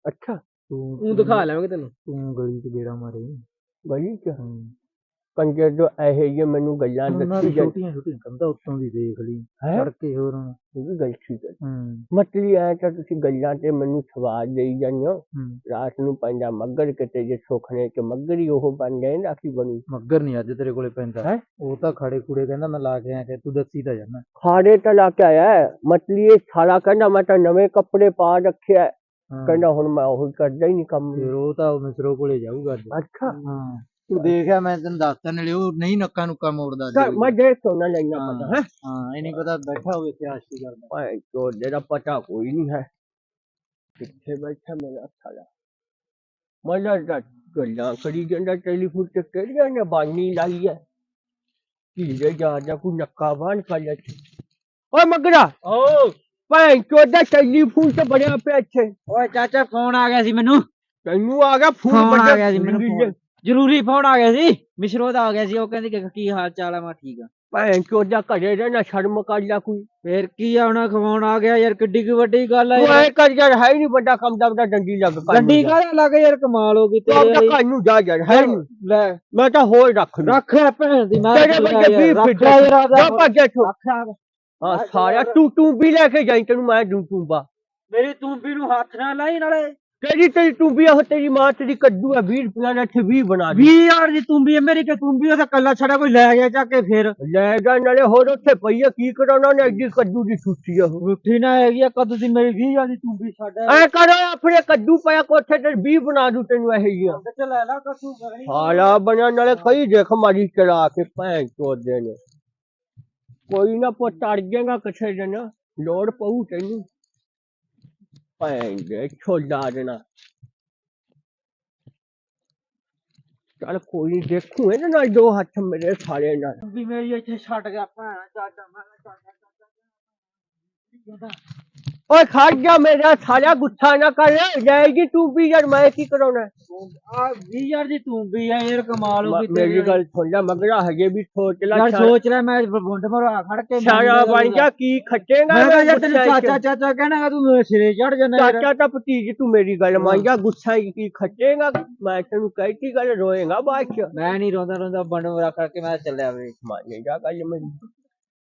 ਅੱਛਾ। ਤੂੰ ਤੂੰ ਦਿਖਾ ਲਾਂਗੇ ਤੈਨੂੰ। ਤੂੰ ਗਲੀ 'ਚ ਗੇੜਾ ਮਾਰੇ। ਗਲੀ ਚ? ਕੰਜਰ ਜੋ ਇਹ ਜੇ ਮੈਨੂੰ ਗੱਲਾਂ ਉਹਨਾਂ ਦੱਸੀ ਦੀ ਜਾਂ ਛੋਟੀਆਂ ਛੋਟੀਆਂ ਕੰਧਾਂ ਉੱਤੋਂ ਦੀ ਦੇਖ ਲਈ ਹੈ? ਚੜ ਕੇ ਹੋਰ। ਹੁਣ। ਇਹ ਵੀ ਗੱਲ ਠੀਕ ਹੈ। ਹੂੰ। ਮਤਲਬ ਐ ਤਾਂ ਤੁਸੀਂ ਗੱਲਾਂ ਤੇ ਮੈਨੂੰ ਸਵਾਦ ਦੇਈ ਜਾਂਦੇ ਹੋ। ਹੂੰ। ਰਾਤ ਨੂੰ ਪੈਂਦਾ ਮੱਗਰ ਕਿਤੇ ਜੇ ਸੁਖਨੇ ਚ ਮੱਗਰ ਹੀ ਉਹ ਬਣ ਗਏ ਨਾ ਕੀ ਬਣੂ। ਮੱਗਰ ਨਹੀਂ ਅੱਜ ਤੇਰੇ ਕੋਲੇ ਪੈਂਦਾ। ਹੈਂ? ਉਹ ਤਾਂ ਖੜੇ ਕੂੜੇ ਕਹਿੰਦਾ ਮੈਂ ਲਾ ਕੇ ਆਇਆ ਕਿ ਤੂੰ ਦੱਸੀ ਤਾਂ ਜਾਨਾ ਖਾੜੇ ਤਾਂ ਲਾ ਕੇ ਆਇਆ ਹੈ। ਮਤਲਬ ਇਹ ਸਾਲਾ ਕਹਿੰਦਾ ਮੈਂ ਤਾਂ ਨਵੇਂ ਕੱਪੜੇ ਪਾ ਰੱਖਿਆ ਹੈ। ਕਹਿੰਦਾ ਹੁਣ ਮੈਂ ਉਹ ਕਰਦਾ ਹੀ ਨਹੀਂ ਕੰਮ। ਫਿਰ ਉਹ ਤਾਂ ਮਿਸਰੋ ਕੋਲੇ ਜਾਊਗਾ ਅੱਜ। ਅੱਛਾ। ਹਾਂ। ਤੂੰ ਦੇਖਿਆ ਮੈਂ ਤੈਨੂੰ ਦੱਸਤਾ ਨਾਲੇ ਉਹ ਨਹੀਂ ਨੱਕਾ ਨੁੱਕਾ ਮੋੜਦਾ ਚੱਲ ਮੈਂ ਦੇਖ ਤੋਂ ਨਾ ਲੈਣਾ। ਪਤਾ ਹੈ? ਹਾਂ ਇਹ ਨਹੀਂ ਪਤਾ ਬੈਠਾ ਹੋਵੇ ਤੇ ਆਸ਼ਕੀ ਕਰਦਾ ਭਾਈ ਤੋਂ ਜਿਹੜਾ ਪਤਾ ਕੋਈ ਨਹੀਂ ਹੈ। ਕਿੱਥੇ ਬੈਠਾ ਮੇਰਾ ਸਾਲਾ? ਮਜ਼ਾ ਦਾ ਗੱਲਾਂ ਕਰੀ ਜਾਂਦਾ ਟੈਲੀਫੋਨ ਤੇ ਕਿਹੜੀਆਂ ਨੇ ਬਾਣੀ ਲਾਈ ਹੈ ਕੀ ਜੇ ਜਾ ਜਾ ਕੋਈ ਨੱਕਾ ਬਾਣ ਕਰ ਲੈ ਓਏ ਮਗਰਾ! ਓ ਭਾਈ ਚੋਦਾ ਟੈਲੀਫੋਨ ਤੇ ਬੜਿਆ ਪਿਆ ਇੱਥੇ। ਓਏ ਚਾਚਾ ਫੋਨ ਆ ਗਿਆ ਸੀ ਮੈਨੂੰ। ਤੈਨੂੰ ਆ ਗਿਆ ਫੋਨ ਫੋਨ ਆ ਗਿਆ ਸੀ ਮੈਨੂੰ ਫੋਨ। ਜ਼ਰੂਰੀ ਫੋਨ ਆ ਗਿਆ ਸੀ। ਮਿਸ਼ਰੋ ਦਾ ਆ ਗਿਆ ਸੀ। ਉਹ ਕਹਿੰਦੀ ਕਿ ਕੀ ਹਾਲ ਚਾਲ ਆ? ਮੈਂ ਠੀਕ ਆ। ਭਾਈ ਚੋਦਾ ਘਰੇ ਰਹਿਣਾ ਸ਼ਰਮ ਕਰ ਲੈ ਕੋਈ। ਫੇਰ ਕੀ ਆ ਹੁਣ? ਖਵਾਉਣ ਆ ਗਿਆ ਯਾਰ ਕਿੱਡੀ ਕੀ ਵੱਡੀ ਗੱਲ ਆ ਤੂੰ ਯਾਰ। ਐ ਕਰ ਯਾਰ ਹੈ ਨਹੀਂ ਵੱਡਾ ਕੰਮ ਦਾ ਵੱਡਾ ਡੰਡੀ ਲੱਗ ਕਰ ਗੱਡੀ ਕਾਹਦਾ ਲੱਗ ਯਾਰ? ਕਮਾਲ ਹੋ ਗਈ ਤੂੰ ਤੇਰੇ ਆਪਣਾ ਵਾਲੀ। ਘਰ ਨੂੰ ਜਾ ਯਾਰ ਹੈ ਨੀ। ਲੈ। ਮੈਂ ਤਾਂ ਹੋਰ ਰੱਖ ਲੂ। ਰੱਖ ਲੈ ਭੈਣ ਦੀ ਮੈਂ ਤੇਰੇ ਰੱਖ ਵਰਗੇ ਲਿਆ ਵੀਹ ਯਾਰ, ਫਿੱਟ ਰੱਖ ਲਿਆ ਯਾਰ। ਜਾ ਆਪਦਾ। ਭੱਜ ਇੱਥੋਂ। ਰੱਖ ਲਿਆ। ਹਾਂ ਸਾਰਾ ਤੂੰ ਤੂੰ ਵੀ ਲੈ ਕੇ ਜਾਈ ਤੈਨੂੰ ਮੈਂ ਦੂੰ ਤੂੰ ਬਾ ਮੇਰੀ ਤੂੰਬੀ ਨੂੰ ਹੱਥ ਨਾਲ ਲਾਈ ਨਾਲੇ। तेरी तेरी टूंबिया हो तेरी माँ तेरी कद्दू है बीस रुपया रखे भी बना दी ਵੀ ਯਾਰ ਜੀ ਤੂੰ ਵੀ ਮੇਰੇ ਕਿ ਤੂੰ ਵੀ ਉਹਦਾ ਕੱਲਾ ਛੜਾ ਕੋਈ ਲੈ ਗਿਆ ਚੱਕ ਕੇ ਫੇਰ। ਲਹਿਗਾ ਨਾਲੇ ਹੋਰ ਉੱਥੇ ਪਈਏ ਕੀ ਕਰਾਉਣਾ ਨੇ ਅੱਜ ਕੱਦੂ ਦੀ ਸੁੱਤੀ ਆ ਰੁੱਠੀ ਨਾ ਹੈਗੀ ਆ ਕਦ ਦੀ ਮੇਰੀ 20 ਜਾਂਦੀ ਤੂੰ ਵੀ ਛੱਡ। ਐ ਕਰੋ ਆਪਣੇ ਕੱਦੂ ਪਿਆ ਕੋਠੇ ਤੇ ਵੀ ਬਣਾ ਦੂ ਤੈਨੂੰ ਇਹ ਹੀ ਆ। ਚੱਲ ਲੈ ਲਾ ਕੱਦੂ ਕਰੀ ਹਾਲਾ ਬਣਿਆ ਨਾਲੇ ਕਈ ਦੇਖ ਮਾਰੀ ਚੜਾ ਕੇ ਭੈਣ ਚੋਦ ਦੇ ਨੇ। ਕੋਈ ਨਾ ਪੁੱਤ ਅੜ ਜਾਏਗਾ ਕਿਥੇ ਜਨ ਲੋੜ ਪਊ ਤੈਨੂੰ। ਭੈਣ ਦੇ ਛੋਲਾ ਦੇਣਾ? ਚੱਲ ਕੋਈ ਨੀ, ਦੇਖੂ ਇਹਦੇ ਨਾਲ ਦੋ ਹੱਥ ਮੇਰੇ ਸਾਲੇ ਨਾਲ। ਤੂੰਬੀ ਮੇਰੀ ਇੱਥੇ ਛੱਡ ਗਿਆ, ਭੈਣ ਚਾਚਾ ਮੈਂ ਚਾਚਾ ਚਾਚਾ और खड़ जा मेरा सारा गुस्सा ना कर जाएगी तू भी यार मैं की करोना ਆ 20000 ਦੀ ਤੂੰ ਵੀ ਆ ਯਾਰ ਕਮਾਲ ਹੋ ਗਈ ਮੇਰੀ ਤੇਰੀ। गल सुन जा मगरा हजे भी सोच ला ਯਾਰ सारा- ਸੋਚ ਰਿਹਾ ਮੈਂ ਵੰਡ ਮਰਾ ਖੜ ਕੇ सारा बन जा की खटेगा ਮੈਂ ਕਿਹਾ ਯਾਰ ਤੈਨੂੰ ਚਾਚਾ ਚਾਚਾ ਕਹਿਣਾਗਾ ਤੂੰ ਮੇਰੇ ਸਿਰੇ ਚੜ ਜਾਣਾ ਚਾਚਾ ਤਾਂ ਭਤੀਜ ਤੂੰ ਮੇਰੀ ਗੱਲ ਮੰਨ ਜਾ ਗੁੱਸਾ ਕੀ ਖੱਟੇਗਾ? ਮੈਂ ਤੈਨੂੰ ਕਹਿਤੀ ਗੱਲ ਰੋਏਗਾ ਬਾਅਦ ਚ। ਮੈਂ ਨਹੀਂ ਰੋਂਦਾ ਰੋਂਦਾ ਵੰਡ ਮਰਾ ਕਰਕੇ ਮੈਂ ਚੱਲਿਆ ਵੇ। ਮੰਨੇਗਾ ਗੱਲ ਮੇਰੀ।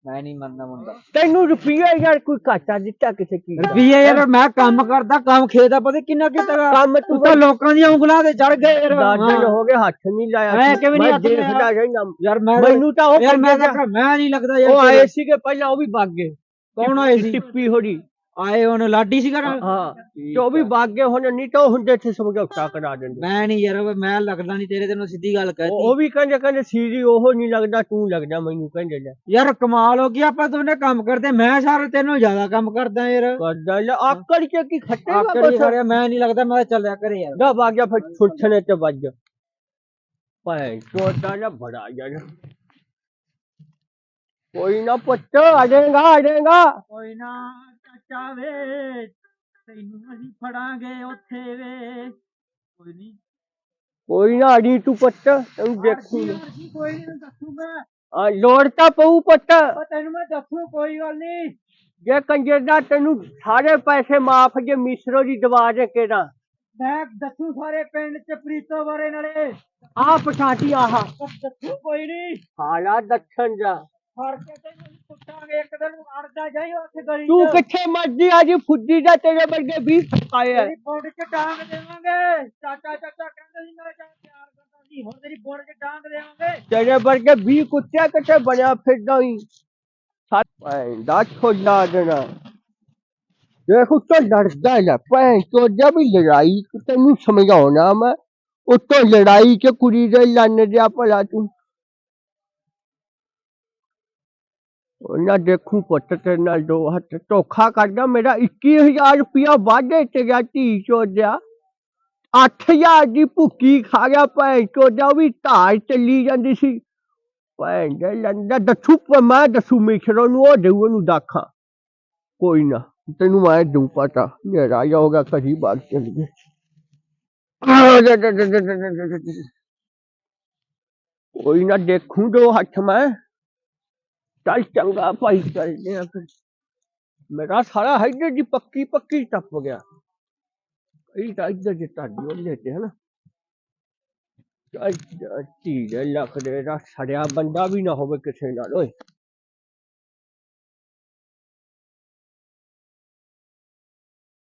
ਮੈਂ ਨਹੀਂ ਮੰਨਦਾ ਮੁੰਡਾ ਤੈਨੂੰ ਰੁਪਈਆ ਯਾਰ ਕੋਈ ਘਾਟਾ ਦਿੱਤਾ ਕਿਸੇ ਕੀ ਦਾ? ਰੁਪਈਏ ਯਾਰ ਮੈਂ ਕੰਮ ਕਰਦਾ ਕੰਮ ਖੇਤ ਦਾ ਪਤਾ ਕਿੰਨਾ ਕੀਤਾ ਕੰਮ ਤੂੰ ਤੂੰ ਲੋਕਾਂ ਦੀਆਂ ਉਂਗਲਾਂ ਤੇ ਚੜ ਗਏ ਯਾਰ ਦਸ ਦਿਨ ਹਾਂ। ਗਏ ਹੱਥ ਨਹੀਂ ਲਾਇਆ ਮੈਂ। ਕਿਵੇਂ ਨੀ ਮੈਂ ਹੱਥ ਲਾਇਆ? ਯਾਰ ਮੈਂ ਮੈਨੂੰ ਤਾਂ ਉਹ ਮੈਂ ਮੈਂ ਨਹੀਂ ਲੱਗਦਾ ਯਾਰ ਉਹ ਆਏ। ਸੀਗੇ ਪਹਿਲਾਂ ਉਹ ਵੀ ਵਗ ਗਏ ਕੌਣ ਆਏ ਸੀ ਟਿੱਪੀ ਹੋਰੀ ਆਏ ਹੁਣ ਲਾਡੀ ਸੀਗਾ ਨਾਲ ਹਾਂ ਤੇ ਉਹ ਵੀ ਵਗ ਗਏ ਹੁਣ ਨਹੀਂ ਤਾਂ ਉਹ ਹੁੰਦੇ ਇੱਥੇ ਸਮਝੌਤਾ ਕਰਾ ਦਿੰਦੇ ਮੈਂ ਨਹੀਂ ਯਾਰ ਮੈਂ ਲੱਗਦਾ ਨਹੀਂ ਤੇਰੇ ਤੈਨੂੰ ਸਿੱਧੀ ਗੱਲ ਉਹ ਕਹਿਤੀ ਉਹ ਵੀ ਕਹਿੰਦੇ ਕਹਿੰਦੇ ਸੀਰੀ ਉਹ ਨਹੀਂ ਲੱਗਦਾ ਤੂੰ ਲੱਗਦਾ ਮੈਨੂੰ ਕਹਿੰਦੇ ਲੈ ਯਾਰ ਕਮਾਲ ਹੋ ਗਈ ਆਪਾਂ ਦੋਨੇ ਕੰਮ ਕਰਦੇ ਮੈਂ ਸਾਰਾ ਤੈਨੂੰ ਜ਼ਿਆਦਾ ਕੰਮ ਕਰਦਾ ਯਾਰ ਕਰਦਾ ਲੈ ਆਕੜ ਕੇ ਕੀ ਖੱਟੇਗਾ ਆਕੜ ਬਸ ਕਰਿਆ ਮੈਂ ਨਹੀਂ ਲੱਗਦਾ ਮੈਂ ਤਾਂ ਚੱਲਿਆ ਕਰੇ ਯਾਰ ਦਾ ਵਗ ਗਿਆ ਫਿਰ ਛੁੱਟਣੇ ਤੇ ਵੱਜ ਭਾਈ ਚੋਦਾ ਨਾ ਬੜਾ ਯਾਰ ਕੋਈ ਨਾ ਪੁੱਤ ਆ ਜਾਏਗਾ ਆ ਜਾਏਗਾ ਕੋਈ ਨਾ ਚਾਚਾ ਵੇ ਤੈਨੂੰ ਅਸੀਂ ਫੜਾਂਗੇ ਉੱਥੇ ਵੇ। ਕੋਈ ਨਹੀਂ ਕੋਈ ਨਾ ਅੜੀ ਤੂੰ ਪੁੱਤ ਤੈਨੂੰ ਦੇਖੂ ਕੋਈ ਨਹੀਂ ਦੱਸੂਗਾ। ਆ ਲੋੜ ਤਾਂ ਪਊ ਉਹ ਤੈਨੂੰ ਮੈਂ ਦੱਸੂ ਕੋਈ ਗੱਲ ਨਹੀਂ ਜੇ ਕੰਜਰ ਦਾ ਤੈਨੂੰ ਸਾਰੇ ਪੈਸੇ ਮਾਫ ਜੇ ਮਿਸਰੋ ਦੀ ਦਵਾ ਦੇ ਕਿਹੜਾ? ਮੈਂ ਦੱਸੂ ਸਾਰੇ ਪਿੰਡ ਚ ਪ੍ਰੀਤੋ ਬਾਰੇ ਨਾਲੇ। ਆ ਪਛਾਟੀ ਆਹਾ। ਉਹ ਦੱਸੂ ਕੋਈ ਨਹੀਂ ਹਾਲਾ ਦੱਸਣ ਜਾ। ਫੜ ਕੇ ਤੈਨੂੰ ਕੁੱਟਾਂਗੇ ਇੱਕ ਦਿਨ ਅੜਦਾ ਜਾਈ ਉੱਥੇ ਗਲੀ ਤੂੰ ਚ ਕਿੱਥੇ ਮਰਜ਼ੀ ਆ ਜੀ ਫੁੱਦੀ ਦਾ ਤੇਰੇ ਵਰਗੇ ਵੀ ਆਏ ਆ ਤੇਰੀ ਬੋੜ ਚ ਡਾਂਗ ਦੇਵਾਂਗੇ ਚਾਚਾ ਚਾਚਾ ਕਹਿੰਦੇ ਸੀ ਮੇਰਾ ਚਾਚਾ ਪਿਆਰ ਕਰਦਾ ਸੀ ਹੁਣ ਤੇਰੀ ਬੋੜ ਚ ਡਾਂਗ ਦੇਵਾਂਗੇ ਤੇਰੇ ਵਰਗੇ ਵੀ ਕੁੱਤਿਆ ਕਿੱਥੇ ਬਣਿਆ ਫਿਰਦਾ ਹੀ ਭੈਣ ਦਾ ਛੋਲਾ ਦੇਣਾ ਦੇਖ ਉੱਤੋਂ ਲੜਦਾ ਲੈ ਭੈਣ ਤੋਂ ਜਦ ਵੀ ਲੜਾਈ ਤੈਨੂੰ ਸਮਝਾਉਣਾ ਮੈਂ ਉੱਤੋਂ ਲੜਾਈ ਕੇ ਕੁੜੀ ਦੇ ਲੰਨ ਦਿਆ ਭਲਾ ਤੂੰ ਉਹਨਾਂ ਦੇਖੂ ਪੁੱਤ ਤੇ ਨਾਲ ਦੋ ਹੱਥ, ਧੋਖਾ ਕਰਦਾ ਮੇਰਾ 21000 ਰੁਪਇਆ ਵਾਧੇ ਤੇ ਗਿਆ ਧੀ ਚੋਦਿਆ। 8000 ਦੀ ਭੁੱਕੀ ਖਾ ਗਿਆ ਭੈਣ ਚੋਦਿਆ ਵੀ ਧਾਰ ਚੱਲੀ ਜਾਂਦੀ ਸੀ। ਭੈਣ ਦੇ ਲੰਡਾ ਦੱਸੂ, ਪਰ ਮੈਂ ਦੱਸੂ ਮਿਸ਼ਰੋ ਨੂੰ, ਉਹ ਦੇਉ ਨੂੰ ਦਾਖਾਂ। ਕੋਈ ਨਾ, ਤੈਨੂੰ ਮੈਂ ਦੂ ਪਤਾ ਮੇਰਾ ਆ ਹੋਗਾ ਕਹੀ ਬਾਗ ਚੱਲ ਗਏ। ਕੋਈ ਨਾ ਦੇਖੂ ਦੋ ਹੱਥ ਮੈਂ। ਚੱਲ ਚੰਗਾ ਭਾਈ ਚੱਲਦੇ ਆ ਫਿਰ। ਮੇਰਾ ਸਾਰਾ ਹੈਦਰ ਦੀ ਪੱਕੀ ਪੱਕੀ ਟੱਪ ਗਿਆ। ਇਹ ਤਾਂ ਇੱਧਰ ਜੇ ਤੁਹਾਡੀ ਉਹਦੇ ਤੇ ਹਨਾ। ਚੱਲ ਠੀਕ ਹੈ ਲੱਖ ਦੇ ਦਾ ਸੜਿਆ ਬੰਦਾ ਵੀ ਨਾ ਹੋਵੇ ਕਿਸੇ ਨਾਲ, ਓਏ।